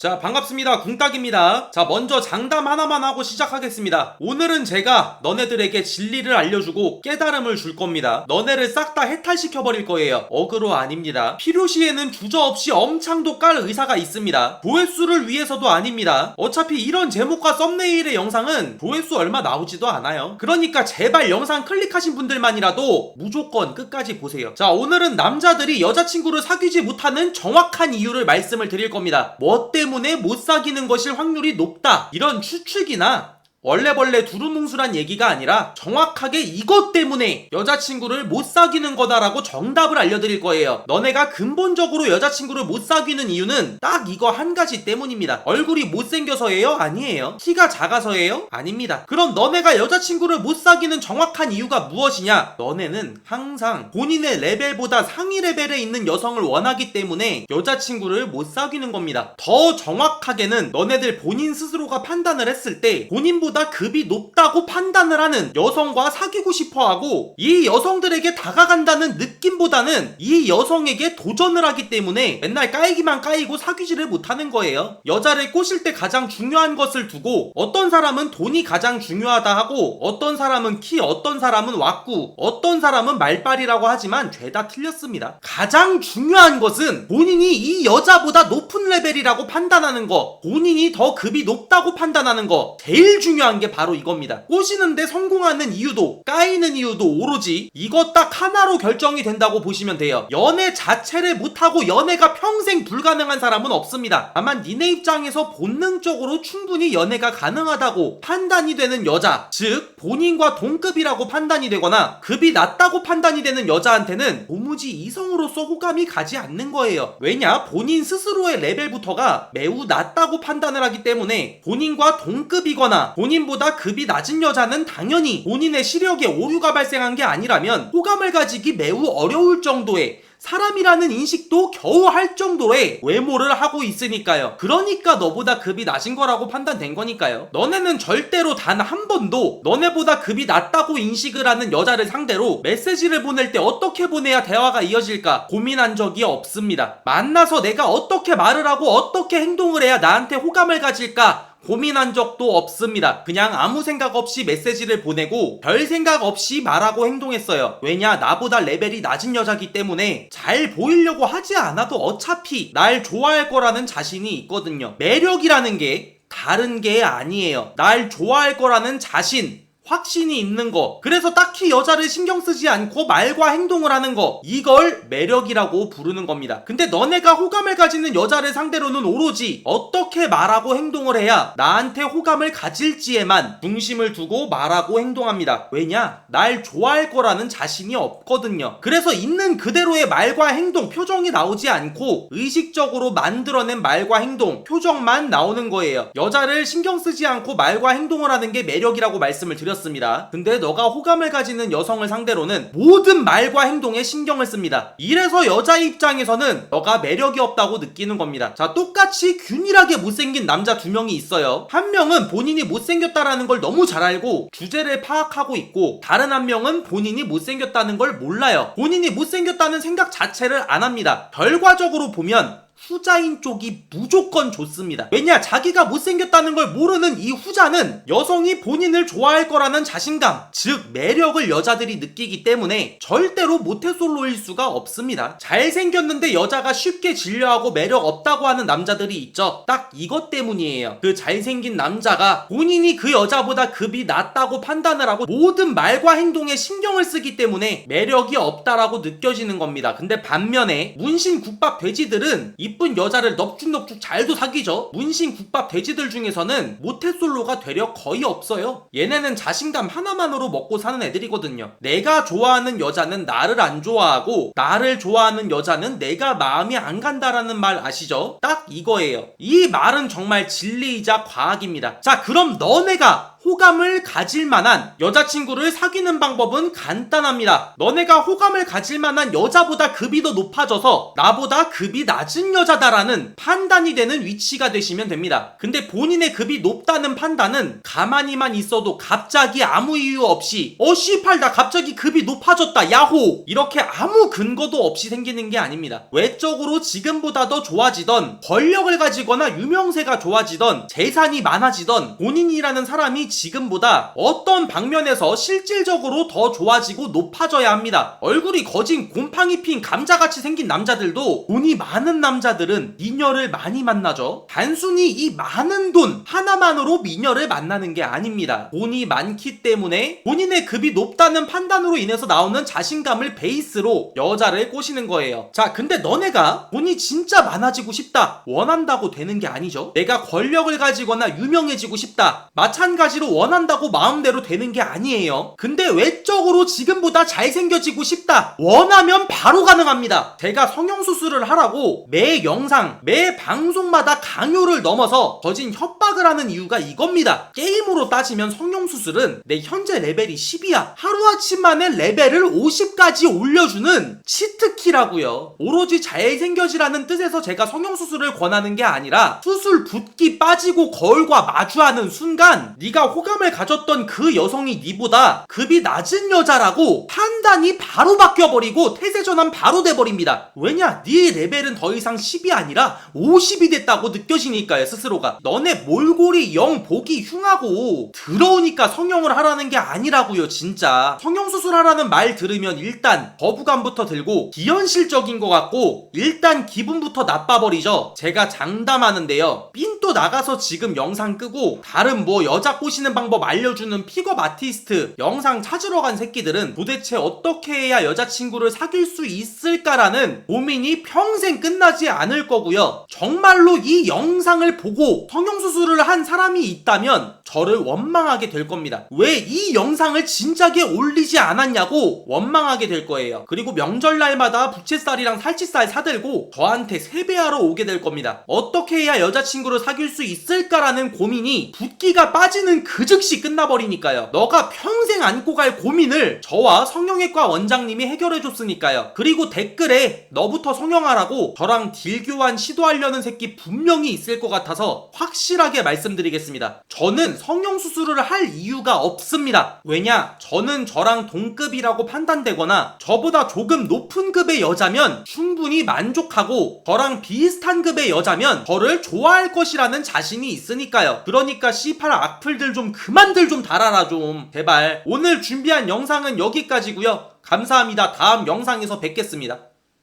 자, 반갑습니다. 궁딱입니다. 자, 먼저 장담 하나만 하고 시작하겠습니다. 오늘은 제가 너네들에게 진리를 알려주고 깨달음을 줄 겁니다. 너네를 싹 다 해탈시켜 버릴 거예요. 어그로 아닙니다. 필요시에는 주저 없이 엄창도 깔 의사가 있습니다. 조회수를 위해서도 아닙니다. 어차피 이런 제목과 썸네일의 영상은 조회수 얼마 나오지도 않아요. 그러니까 제발 영상 클릭하신 분들만이라도 무조건 끝까지 보세요. 자, 오늘은 남자들이 여자친구를 사귀지 못하는 정확한 이유를 말씀을 드릴 겁니다. 뭐 때문에 못 사귀는 것일 확률이 높다. 이런 추측이나 원래 벌레 두루뭉술한 얘기가 아니라 정확하게 이것 때문에 여자친구를 못 사귀는 거다라고 정답을 알려드릴 거예요. 너네가 근본적으로 여자친구를 못 사귀는 이유는 딱 이거 한 가지 때문입니다. 얼굴이 못생겨서예요? 아니에요. 키가 작아서예요? 아닙니다. 그럼 너네가 여자친구를 못 사귀는 정확한 이유가 무엇이냐? 너네는 항상 본인의 레벨보다 상위 레벨에 있는 여성을 원하기 때문에 여자친구를 못 사귀는 겁니다. 더 정확하게는 너네들 본인 스스로가 판단을 했을 때 본인보다 급이 높다고 판단을 하는 여성과 사귀고 싶어 하고 이 여성들에게 다가간다는 느낌보다는 이 여성에게 도전을 하기 때문에 맨날 까이기만 까이고 사귀지를 못하는 거예요. 여자를 꼬실 때 가장 중요한 것을 두고 어떤 사람은 돈이 가장 중요하다 하고 어떤 사람은 키, 어떤 사람은 왁구, 어떤 사람은 말빨이라고 하지만 죄다 틀렸습니다. 가장 중요한 것은 본인이 이 여자보다 높은 레벨이라고 판단하는 거, 본인이 더 급이 높다고 판단하는 거, 제일 중요한 게 바로 이겁니다. 꼬시는데 성공하는 이유도, 까이는 이유도 오로지 이것 딱 하나로 결정이 된다고 보시면 돼요. 연애 자체를 못하고 연애가 평생 불가능한 사람은 없습니다. 다만 니네 입장에서 본능적으로 충분히 연애가 가능하다고 판단이 되는 여자, 즉 본인과 동급이라고 판단이 되거나 급이 낮다고 판단이 되는 여자한테는 도무지 이성으로서 호감이 가지 않는 거예요. 왜냐? 본인 스스로의 레벨부터가 매우 낮다고 판단을 하기 때문에 본인과 동급이거나 본 인보다 급이 낮은 여자는 당연히 본인의 시력에 오류가 발생한 게 아니라면 호감을 가지기 매우 어려울 정도의 사람이라는 인식도 겨우 할 정도의 외모를 하고 있으니까요. 그러니까 너보다 급이 낮은 거라고 판단된 거니까요. 너네는 절대로 단 한 번도 너네보다 급이 낮다고 인식을 하는 여자를 상대로 메시지를 보낼 때 어떻게 보내야 대화가 이어질까 고민한 적이 없습니다. 만나서 내가 어떻게 말을 하고 어떻게 행동을 해야 나한테 호감을 가질까 고민한 적도 없습니다. 그냥 아무 생각 없이 메시지를 보내고 별 생각 없이 말하고 행동했어요. 왜냐, 나보다 레벨이 낮은 여자기 때문에 잘 보이려고 하지 않아도 어차피 날 좋아할 거라는 자신이 있거든요. 매력이라는 게 다른 게 아니에요. 날 좋아할 거라는 자신. 확신이 있는 거. 그래서 딱히 여자를 신경 쓰지 않고 말과 행동을 하는 거. 이걸 매력이라고 부르는 겁니다. 근데 너네가 호감을 가지는 여자를 상대로는 오로지 어떻게 말하고 행동을 해야 나한테 호감을 가질지에만 중심을 두고 말하고 행동합니다. 왜냐? 날 좋아할 거라는 자신이 없거든요. 그래서 있는 그대로의 말과 행동, 표정이 나오지 않고 의식적으로 만들어낸 말과 행동, 표정만 나오는 거예요. 여자를 신경 쓰지 않고 말과 행동을 하는 게 매력이라고 말씀을 드렸 습니다. 근데 너가 호감을 가지는 여성을 상대로는 모든 말과 행동에 신경을 씁니다. 이래서 여자 입장에서는 너가 매력이 없다고 느끼는 겁니다. 자, 똑같이 균일하게 못생긴 남자 두 명이 있어요. 한 명은 본인이 못생겼다라는 걸 너무 잘 알고 주제를 파악하고 있고 다른 한 명은 본인이 못생겼다는 걸 몰라요. 본인이 못생겼다는 생각 자체를 안 합니다. 결과적으로 보면 후자인 쪽이 무조건 좋습니다. 왜냐? 자기가 못생겼다는 걸 모르는 이 후자는 여성이 본인을 좋아할 거라는 자신감, 즉 매력을 여자들이 느끼기 때문에 절대로 모태솔로일 수가 없습니다. 잘생겼는데 여자가 쉽게 질려하고 매력 없다고 하는 남자들이 있죠. 딱 이것 때문이에요. 그 잘생긴 남자가 본인이 그 여자보다 급이 낮다고 판단을 하고 모든 말과 행동에 신경을 쓰기 때문에 매력이 없다라고 느껴지는 겁니다. 근데 반면에 문신 국밥 돼지들은 이쁜 여자를 넙죽넙죽 잘도 사귀죠. 문신 국밥 돼지들 중에서는 모태솔로가 되려 거의 없어요. 얘네는 자신감 하나만으로 먹고 사는 애들이거든요. 내가 좋아하는 여자는 나를 안 좋아하고 나를 좋아하는 여자는 내가 마음이 안 간다라는 말 아시죠? 딱 이거예요. 이 말은 정말 진리이자 과학입니다. 자, 그럼 너네가 호감을 가질 만한 여자친구를 사귀는 방법은 간단합니다. 너네가 호감을 가질 만한 여자보다 급이 더 높아져서 나보다 급이 낮은 여자다라는 판단이 되는 위치가 되시면 됩니다. 근데 본인의 급이 높다는 판단은 가만히만 있어도 갑자기 아무 이유 없이 어 씨팔 나 갑자기 급이 높아졌다 야호 이렇게 아무 근거도 없이 생기는 게 아닙니다. 외적으로 지금보다 더 좋아지던 권력을 가지거나 유명세가 좋아지던 재산이 많아지던 본인이라는 사람이 지금보다 어떤 방면에서 실질적으로 더 좋아지고 높아져야 합니다. 얼굴이 거진 곰팡이 핀 감자같이 생긴 남자들도 돈이 많은 남자들은 미녀를 많이 만나죠. 단순히 이 많은 돈 하나만으로 미녀를 만나는 게 아닙니다. 돈이 많기 때문에 본인의 급이 높다는 판단으로 인해서 나오는 자신감을 베이스로 여자를 꼬시는 거예요. 자, 근데 너네가 돈이 진짜 많아지고 싶다. 원한다고 되는 게 아니죠. 내가 권력을 가지거나 유명해지고 싶다. 마찬가지로 원한다고 마음대로 되는 게 아니에요. 근데 외적으로 지금보다 잘생겨지고 싶다. 원하면 바로 가능합니다. 제가 성형수술을 하라고 매 영상, 매 방송마다 강요를 넘어서 거진 협박을 하는 이유가 이겁니다. 게임으로 따지면 성형수술은 내 현재 레벨이 10이야. 하루아침 만에 레벨을 50까지 올려주는 치트키라고요. 오로지 잘생겨지라는 뜻에서 제가 성형수술을 권하는 게 아니라 수술 붓기 빠지고 거울과 마주하는 순간 네가 호감을 가졌던 그 여성이 네보다 급이 낮은 여자라고 판단이 바로 바뀌어버리고 태세전환 바로 돼버립니다. 왜냐? 네 레벨은 더 이상 10이 아니라 50이 됐다고 느껴지니까요 스스로가. 너네 몰골이 영 보기 흉하고 들어오니까 성형을 하라는 게 아니라고요 진짜. 성형수술 하라는 말 들으면 일단 거부감부터 들고 비현실적인 것 같고 일단 기분부터 나빠버리죠. 제가 장담하는데요. 삔또 나가서 지금 영상 끄고 다른 뭐 여자 꼬시 는 방법 알려주는 픽업 아티스트 영상 찾으러 간 새끼들은 도대체 어떻게 해야 여자친구를 사귈 수 있을까라는 고민이 평생 끝나지 않을 거고요. 정말로 이 영상을 보고 성형수술을 한 사람이 있다면 저를 원망하게 될 겁니다. 왜 이 영상을 진작에 올리지 않았냐고 원망하게 될 거예요. 그리고 명절날마다 부채살이랑 살치살 사들고 저한테 세배하러 오게 될 겁니다. 어떻게 해야 여자친구를 사귈 수 있을까라는 고민이 붓기가 빠지는 그 즉시 끝나버리니까요. 너가 평생 안고 갈 고민을 저와 성형외과 원장님이 해결해줬으니까요. 그리고 댓글에 너부터 성형하라고 저랑 딜 교환 시도하려는 새끼 분명히 있을 것 같아서 확실하게 말씀드리겠습니다. 저는 성형수술을 할 이유가 없습니다. 왜냐? 저는 저랑 동급이라고 판단되거나 저보다 조금 높은 급의 여자면 충분히 만족하고 저랑 비슷한 급의 여자면 저를 좋아할 것이라는 자신이 있으니까요. 그러니까 C8 악플들 좀 그만들 좀 달아라 좀. 제발. 오늘 준비한 영상은 여기까지고요. 감사합니다. 다음 영상에서 뵙겠습니다.